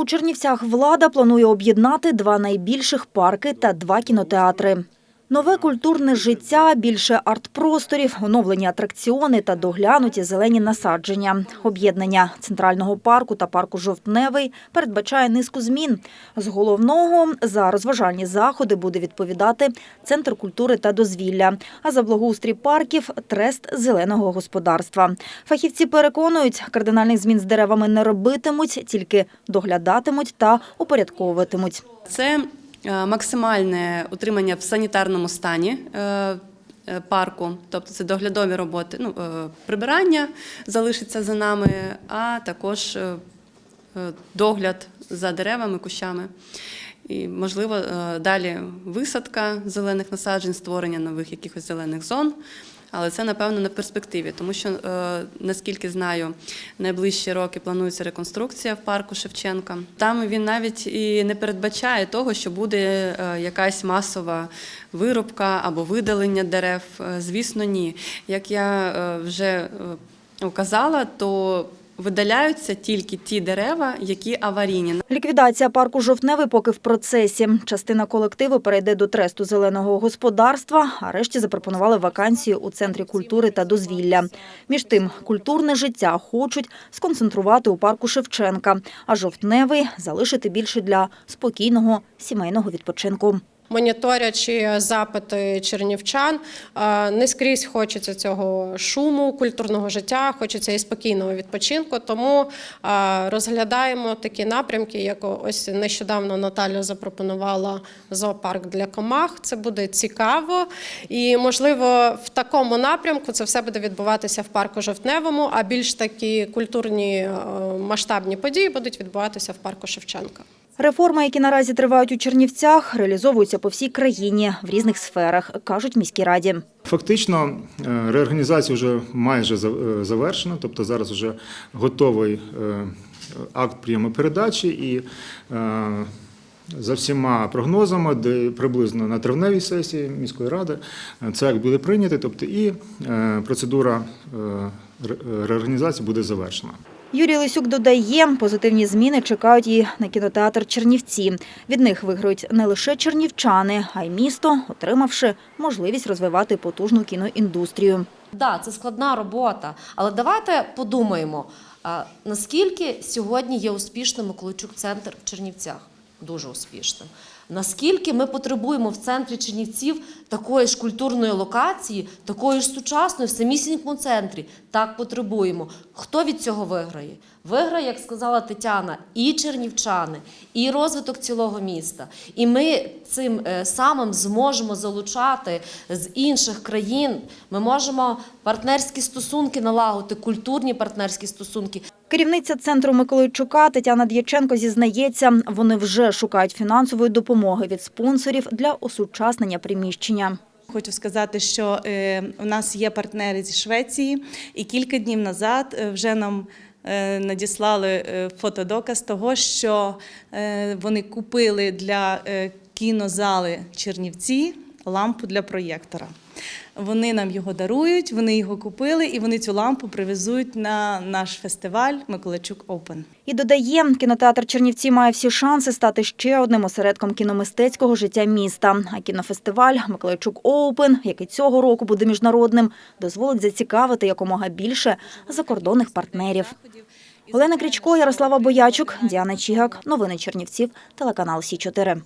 У Чернівцях влада планує об'єднати два найбільших парки та два кінотеатри. Нове культурне життя, більше арт-просторів, оновлені атракціони та доглянуті зелені насадження. Об'єднання центрального парку та парку Жовтневий передбачає низку змін. З головного за розважальні заходи буде відповідати Центр культури та дозвілля, а за благоустрій парків трест зеленого господарства. Фахівці переконують, кардинальних змін з деревами не робитимуть, тільки доглядатимуть та упорядковуватимуть. Це максимальне утримання в санітарному стані. е, е, Парку, тобто це доглядові роботи, ну е, прибирання залишиться за нами, а також е, е, догляд за деревами, кущами. І, можливо, е, далі висадка зелених насаджень, створення нових якихось зелених зон. Але це, напевно, на перспективі, тому що, е, наскільки знаю, найближчі роки планується реконструкція в парку Шевченка. Там він навіть і не передбачає того, що буде е, якась масова виробка або видалення дерев. Е, Звісно, ні. Як я вже указала, то видаляються тільки ті дерева, які аварійні. Ліквідація парку Жовтневий поки в процесі. Частина колективу перейде до тресту зеленого господарства, а решті запропонували вакансію у центрі культури та дозвілля. Між тим, культурне життя хочуть сконцентрувати у парку Шевченка, а жовтневий залишити більше для спокійного сімейного відпочинку. Моніторячи запити чернівчан, е, не скрізь хочеться цього шуму, культурного життя, хочеться і спокійного відпочинку. Тому е, розглядаємо такі напрямки, як ось нещодавно Наталя запропонувала зоопарк для комах. Це буде цікаво, і можливо в такому напрямку це все буде відбуватися в парку Жовтневому. А більш такі культурні е, масштабні події будуть відбуватися в парку Шевченка. Реформи, які наразі тривають у Чернівцях, реалізовуються по всій країні в різних сферах, кажуть міській раді. Фактично, е, реорганізація вже майже е, завершена, тобто зараз вже готовий е, акт прийому передачі і за всіма прогнозами, де приблизно на травневій сесії міської ради це акт буде прийнятий, тобто і процедура реорганізації буде завершена. Юрій Лисюк додає, позитивні зміни чекають і на кінотеатр Чернівці. Від них виграють не лише чернівчани, а й місто, отримавши можливість розвивати потужну кіноіндустрію. Да, це складна робота, але давайте подумаємо, наскільки сьогодні є успішним Миколайчук центр в Чернівцях? Дуже успішним. Наскільки ми потребуємо в центрі Чернівців такої ж культурної локації, такої ж сучасної в самісінькому центрі? Так потребуємо. Хто від цього виграє? Виграє, як сказала Тетяна, і чернівчани, і розвиток цілого міста. І ми цим е, самим зможемо залучати з інших країн. Ми можемо партнерські стосунки налагодити, культурні партнерські стосунки. Керівниця центру Миколайчука Тетяна Д'яченко зізнається, вони вже шукають фінансової допомоги від спонсорів для осучаснення приміщення. Хочу сказати, що е, у нас є партнери зі Швеції, і кілька днів назад е, вже нам е, надіслали фотодоказ того, що вони купили для кінозали Чернівці лампу для проєктора. Вони нам його дарують, вони його купили, і вони цю лампу привезуть на наш фестиваль Миколайчук Open. І додає, кінотеатр Чернівці має всі шанси стати ще одним осередком кіномистецького життя міста. А кінофестиваль Миколайчук Оупен, який цього року буде міжнародним, дозволить зацікавити якомога більше закордонних партнерів. Олена Крічко, Ярослава Боячук, Діана Чігак. Новини Чернівців, телеканал Сі 4